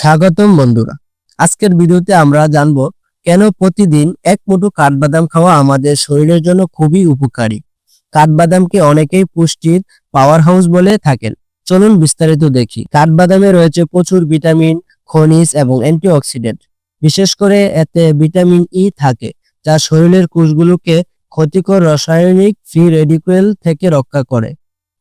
স্বাগতম বন্ধুরা। আজকের ভিডিওতে আমরা জানব কেন প্রতিদিন এক মুঠো কাঠবাদাম খাওয়া আমাদের শরীরের জন্য খুবই উপকারী। কাঠবাদামকে অনেকেই পুষ্টির পাওয়ার হাউস বলে থাকেন। চলুন বিস্তারিত দেখি। কাঠবাদামে রয়েছে প্রচুর ভিটামিন, খনিজ এবং অ্যান্টিঅক্সিডেন্ট। বিশেষ করে এতে ভিটামিন ই থাকে, যা শরীরের কোষগুলোকে ক্ষতিকর রাসায়নিক ফ্রি রেডিকেল থেকে রক্ষা করে।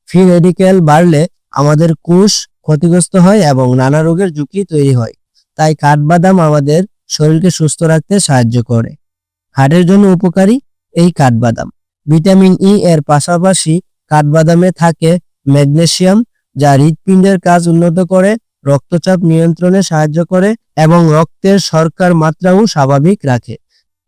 ফ্রি রেডিকেল বাড়লে আমাদের কোষ ক্ষতিগ্রস্ত হয় এবং নানা রোগের ঝুঁকি তৈরি হয়। তাই কাঠবাদাম আমাদের শরীরকে সুস্থ রাখতে সাহায্য করে। হার্টের জন্য উপকারী এই কাঠবাদাম। ভিটামিন ই এর পাশাপাশি কাঠবাদামে থাকে ম্যাগনেসিয়াম, যা হৃৎপিণ্ডের কাজ উন্নত করে, রক্তচাপ নিয়ন্ত্রণে সাহায্য করে এবং রক্তের শর্করার মাত্রাও স্বাভাবিক রাখে।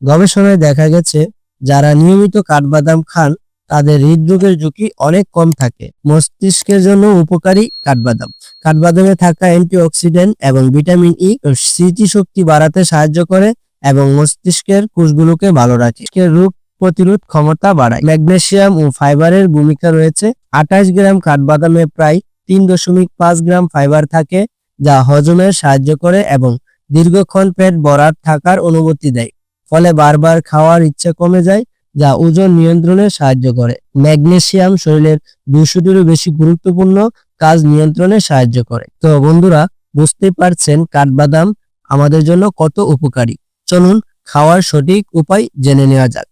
গবেষণায় দেখা গেছে, যারা নিয়মিত কাঠবাদাম খান, তাদের হৃদরোগের ঝুঁকি অনেক কম থাকে। মস্তিষ্কের জন্য উপকারী কাঠবাদাম। কাঠবাদামে থাকা অ্যান্টিঅক্সিডেন্ট এবং ভিটামিন ই স্মৃতিশক্তি বাড়াতে সাহায্য করে এবং মস্তিষ্কের কোষগুলোকে ভালো রাখে। রোগ প্রতিরোধ ক্ষমতা বাড়ায়। ম্যাগনেসিয়াম ও ফাইবারের ভূমিকা রয়েছে। আঠাশ গ্রাম কাঠবাদামে প্রায় তিন দশমিক পাঁচ গ্রাম ফাইবার থাকে, যা হজমে সাহায্য করে এবং দীর্ঘক্ষণ পেট ভরাট থাকার অনুমতি দেয়। ফলে বারবার খাওয়ার ইচ্ছা কমে যায় যা ওজন নিয়ন্ত্রণে সাহায্য করে। ম্যাগনেসিয়াম শরীরের দুশোটিরও বেশি গুরুত্বপূর্ণ কাজ নিয়ন্ত্রণে সাহায্য করে। তো বন্ধুরা বুঝতেই পারছেন কাঠবাদাম আমাদের জন্য কত উপকারী। চলুন খাওয়ার সঠিক উপায় জেনে নেওয়া যাক।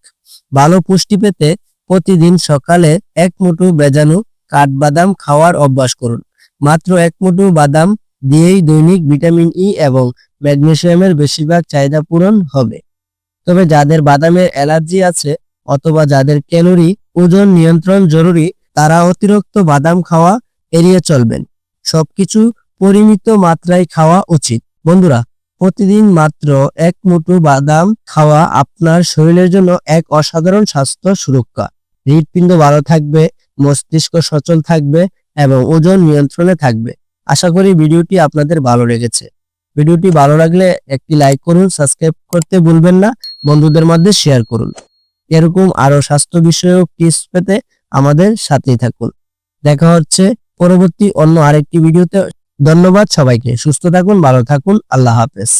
ভালো পুষ্টি পেতে প্রতিদিন সকালে এক মুঠো বেজানো কাঠবাদাম খাওয়ার অভ্যাস করুন। মাত্র এক মুঠো বাদাম দিয়েই দৈনিক ভিটামিন ই এবং ম্যাগনেসিয়ামের বেশিরভাগ চাহিদা পূরণ হবে। তবে যাদের বাদামের অ্যালার্জি আছে অথবা যাদের ক্যালোরি ওজন নিয়ন্ত্রণ জরুরি, তারা অতিরিক্ত বাদাম খাওয়া এড়িয়ে চলবেন। সবকিছু পরিমিত মাত্রায় খাওয়া উচিত। বন্ধুরা, প্রতিদিন মাত্র এক মুঠো বাদাম খাওয়া আপনার শরীরের জন্য এক অসাধারণ স্বাস্থ্য সুরক্ষা। হৃদপিণ্ড ভালো থাকবে, মস্তিষ্ক সচল থাকবে এবং ওজন নিয়ন্ত্রণে থাকবে। আশা করি ভিডিওটি আপনাদের ভালো লেগেছে। ভিডিওটি ভালো লাগলে একটি লাইক করুন, সাবস্ক্রাইব করতে ভুলবেন না। বন্ধুদের মধ্যে শেয়ার করুন। এরকম আরও স্বাস্থ্য বিষয়ক টিপস পেতে আমাদের সাথেই থাকুন। দেখা হচ্ছে পরবর্তী অন্য আরেকটি ভিডিওতে। ধন্যবাদ সবাইকে। সুস্থ থাকুন, ভালো থাকুন। আল্লাহ হাফেজ।